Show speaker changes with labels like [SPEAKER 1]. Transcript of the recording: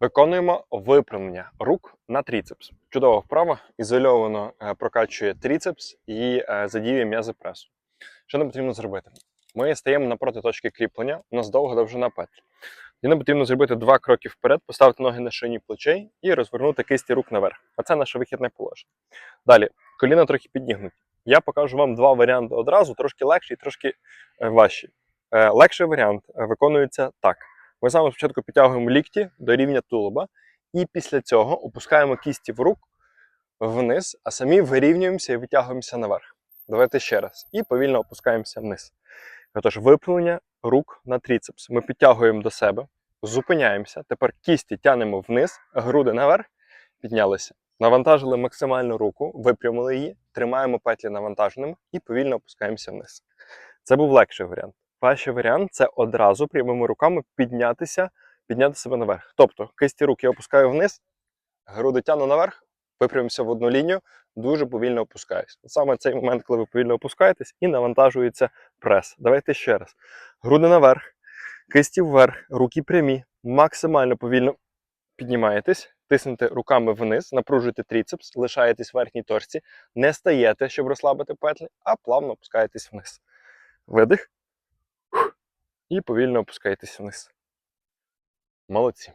[SPEAKER 1] Виконуємо випрямлення рук на тріцепс. Чудова вправа, ізольовано е, прокачує тріцепс і е, задіює м'язи пресу. Що нам потрібно зробити? Ми стаємо напроти точки кріплення, у нас довга довжина петлі. І нам потрібно зробити два кроки вперед, поставити ноги на шині плечей і розвернути кисті рук наверх. А це наше вихідне положення. Далі, коліна трохи піднігнуті. Я покажу вам два варіанти одразу, трошки легші і трошки е, важчі. Легший варіант виконується так. Ми саме спочатку підтягуємо лікті до рівня тулуба, і після цього опускаємо кісті в рук вниз, а самі вирівнюємося і витягуємося наверх. Давайте ще раз. І повільно опускаємося вниз. Отож, випрямлення рук на тріцепс. Ми підтягуємо до себе, зупиняємося. Тепер кісті тянемо вниз, груди наверх, піднялися. Навантажили максимально руку, випрямили її, тримаємо петлі навантаженими і повільно опускаємося вниз. Це був легший варіант. Важчий варіант це одразу прямими руками піднятися, підняти себе наверх. Тобто кисті рук я опускаю вниз, груди тяну наверх, випрямимося в одну лінію, дуже повільно опускаюсь. Саме цей момент, коли ви повільно опускаєтесь і навантажується прес. Давайте ще раз. Груди наверх, кисті вверх, руки прямі, максимально повільно піднімаєтесь, тиснете руками вниз, напружуєте тріцепс, лишаєтесь в верхній торці, не стаєте, щоб розслабити петлі, а плавно опускаєтесь вниз. Видих. І повільно опускайтеся вниз. Молодці.